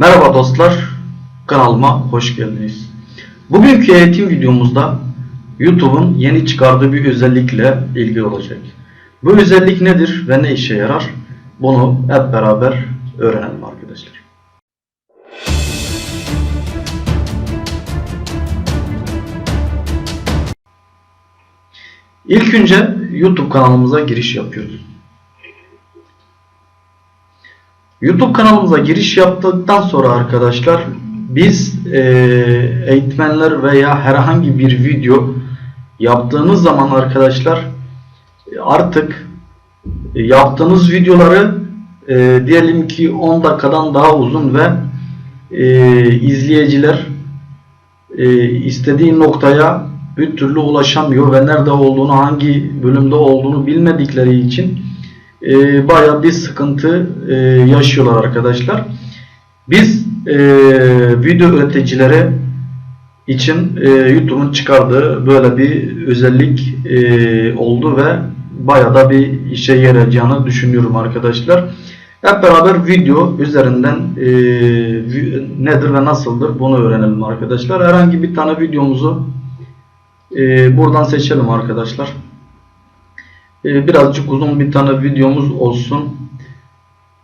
Merhaba dostlar, kanalıma hoş geldiniz. Bugünkü eğitim videomuzda YouTube'un yeni çıkardığı bir özellikle ilgili olacak. Bu özellik nedir ve ne işe yarar? Bunu hep beraber öğrenelim arkadaşlar. İlk önce YouTube kanalımıza giriş yapıyoruz. YouTube kanalımıza giriş yaptıktan sonra arkadaşlar biz e, eğitmenler veya herhangi bir video yaptığınız zaman arkadaşlar artık yaptığınız videoları e, diyelim ki 10 dakikadan daha uzun ve e, izleyiciler e, istediği noktaya bir türlü ulaşamıyor ve nerede olduğunu hangi bölümde olduğunu bilmedikleri için e, baya bir sıkıntı e, yaşıyorlar arkadaşlar. Biz e, video üreticileri için e, YouTube'un çıkardığı böyle bir özellik e, oldu ve baya da bir işe yarayacağını düşünüyorum arkadaşlar. Hep beraber video üzerinden e, nedir ve nasıldır bunu öğrenelim arkadaşlar. Herhangi bir tane videomuzu e, buradan seçelim arkadaşlar. E, birazcık uzun bir tane videomuz olsun.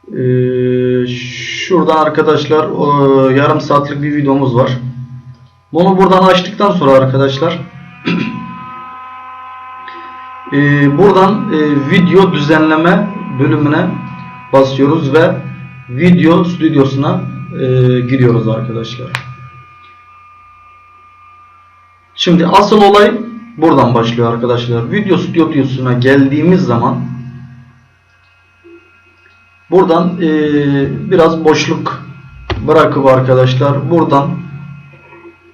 E, şuradan arkadaşlar yarım saatlik bir videomuz var. Bunu buradan açtıktan sonra arkadaşlar e, buradan e, video düzenleme bölümüne basıyoruz ve video stüdyosuna e, giriyoruz arkadaşlar. Şimdi asıl olay buradan başlıyor arkadaşlar. Video stüdyosuna geldiğimiz zaman buradan e, biraz boşluk bırakıp arkadaşlar buradan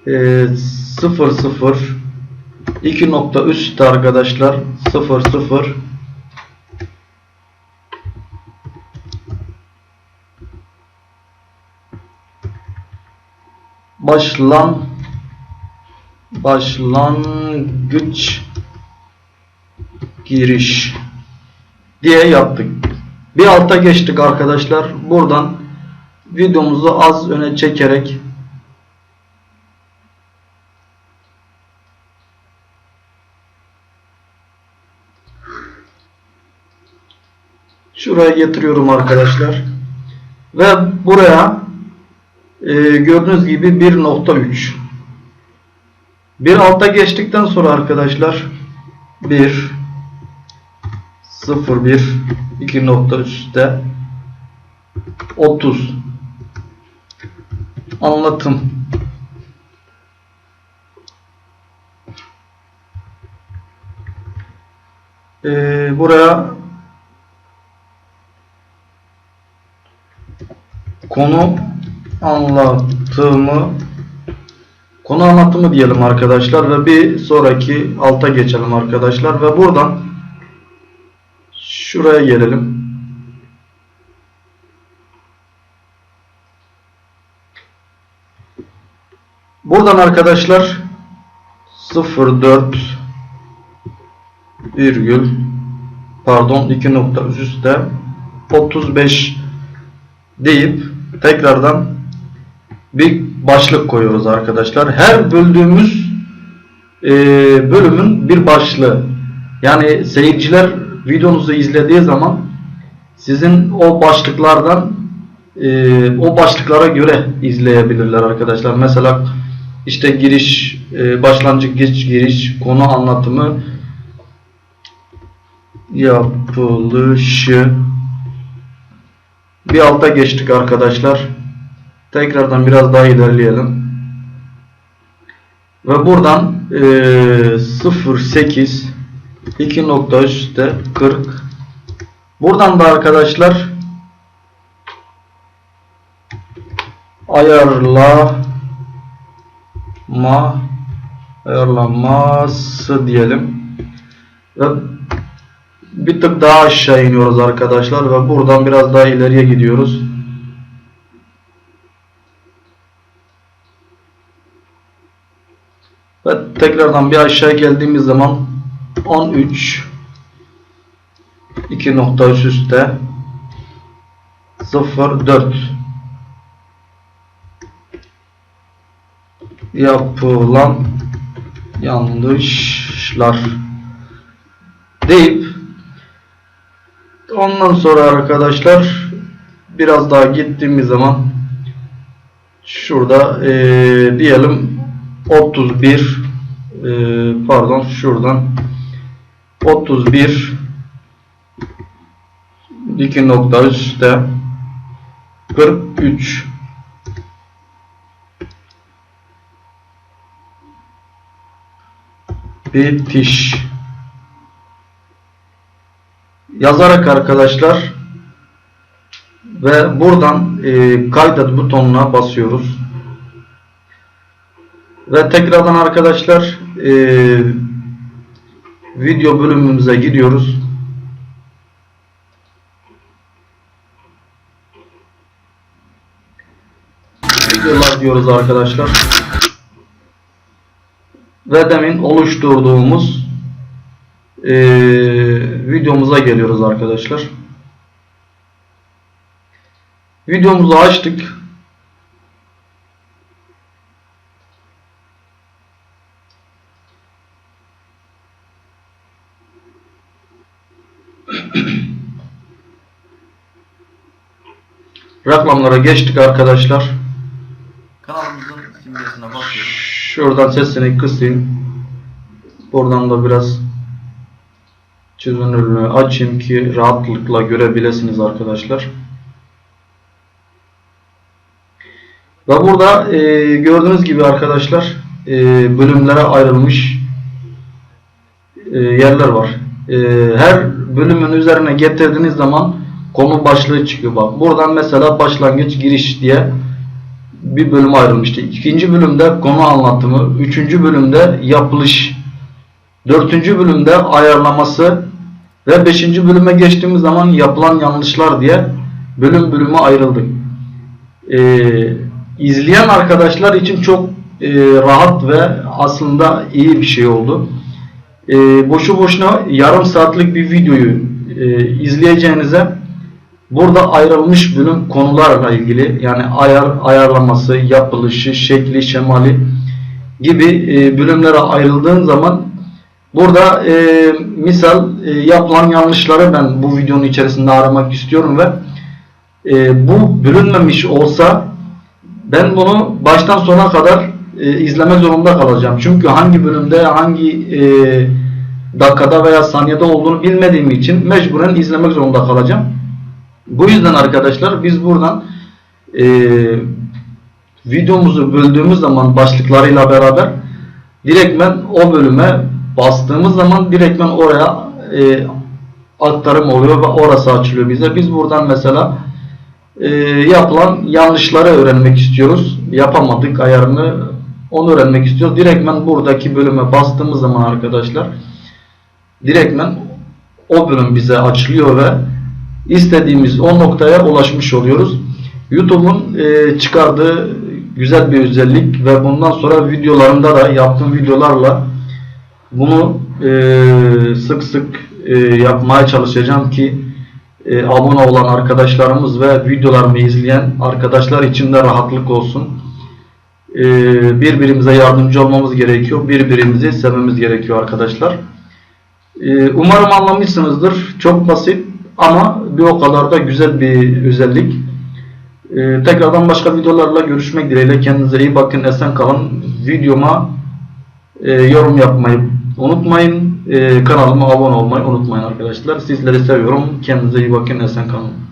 e, 0 0 2 nokta üstte arkadaşlar 0 0 başlan başlangıç giriş diye yaptık. Bir alta geçtik arkadaşlar. Buradan videomuzu az öne çekerek şuraya getiriyorum arkadaşlar. Ve buraya e, gördüğünüz gibi 1.3 bir alta geçtikten sonra arkadaşlar 1 0 1 2 nokta üstte 30 anlatım. Ee, buraya konu anlatımı Konu anlatımı diyelim arkadaşlar ve bir sonraki alta geçelim arkadaşlar ve buradan şuraya gelelim. Buradan arkadaşlar 04 virgül pardon 2 nokta üstte 35 deyip tekrardan bir başlık koyuyoruz arkadaşlar. Her böldüğümüz e, bölümün bir başlığı. Yani seyirciler videonuzu izlediği zaman sizin o başlıklardan e, o başlıklara göre izleyebilirler arkadaşlar. Mesela işte giriş, e, başlangıç giriş, konu anlatımı, yapılışı. Bir alta geçtik arkadaşlar. Tekrardan biraz daha ilerleyelim. Ve buradan e, 08 2 nokta üstte 40 Buradan da arkadaşlar ayarlama ayarlaması diyelim. Ve bir tık daha aşağı iniyoruz arkadaşlar ve buradan biraz daha ileriye gidiyoruz. Ve tekrardan bir aşağı geldiğimiz zaman 13 2 nokta üst üste 0 4 yapılan yanlışlar deyip ondan sonra arkadaşlar biraz daha gittiğimiz zaman şurada eee, diyelim 31 eee, pardon şuradan. 31 2 nokta üstte. 43 bitiş. Yazarak arkadaşlar ve buradan e, kaydet butonuna basıyoruz ve tekrardan arkadaşlar e, video bölümümüze gidiyoruz videolar diyoruz arkadaşlar ve demin oluşturduğumuz e, videomuza geliyoruz arkadaşlar. Videomuzu açtık. Reklamlara geçtik arkadaşlar. Kanalımızın simgesine basıyoruz. Şuradan sesini kısayım. Buradan da biraz çözünürlüğü açayım ki rahatlıkla görebilirsiniz arkadaşlar. Ve burada e, gördüğünüz gibi arkadaşlar e, bölümlere ayrılmış e, yerler var. E, her bölümün üzerine getirdiğiniz zaman konu başlığı çıkıyor. Bak buradan mesela başlangıç giriş diye bir bölüm ayrılmıştı. İkinci bölümde konu anlatımı, üçüncü bölümde yapılış, dördüncü bölümde ayarlaması ve beşinci bölüme geçtiğimiz zaman yapılan yanlışlar diye bölüm bölüme ayrıldık. Ee, izleyen arkadaşlar için çok e, rahat ve aslında iyi bir şey oldu. Ee, boşu boşuna yarım saatlik bir videoyu e, izleyeceğinize Burada ayrılmış bölüm konularla ilgili yani ayar ayarlaması, yapılışı, şekli, şemali gibi e, bölümlere ayrıldığın zaman burada e, misal e, yapılan yanlışları ben bu videonun içerisinde aramak istiyorum ve e, bu bölünmemiş olsa ben bunu baştan sona kadar e, izlemek zorunda kalacağım. Çünkü hangi bölümde hangi e, dakikada veya saniyede olduğunu bilmediğim için mecburen izlemek zorunda kalacağım. Bu yüzden arkadaşlar biz buradan e, videomuzu böldüğümüz zaman başlıklarıyla beraber direktmen o bölüme bastığımız zaman direktmen oraya e, aktarım oluyor ve orası açılıyor bize. Biz buradan mesela e, yapılan yanlışları öğrenmek istiyoruz. Yapamadık ayarını onu öğrenmek istiyoruz. Direktmen buradaki bölüme bastığımız zaman arkadaşlar direktmen o bölüm bize açılıyor ve istediğimiz o noktaya ulaşmış oluyoruz. YouTube'un e, çıkardığı güzel bir özellik ve bundan sonra videolarımda da yaptığım videolarla bunu e, sık sık e, yapmaya çalışacağım ki e, abone olan arkadaşlarımız ve videolarımı izleyen arkadaşlar için de rahatlık olsun. E, birbirimize yardımcı olmamız gerekiyor. Birbirimizi sevmemiz gerekiyor arkadaşlar. E, umarım anlamışsınızdır. Çok basit ama bir o kadar da güzel bir özellik. Ee, tekrardan başka videolarla görüşmek dileğiyle. Kendinize iyi bakın. Esen kalın. Videoma e, yorum yapmayı unutmayın. E, kanalıma abone olmayı unutmayın arkadaşlar. Sizleri seviyorum. Kendinize iyi bakın. Esen kalın.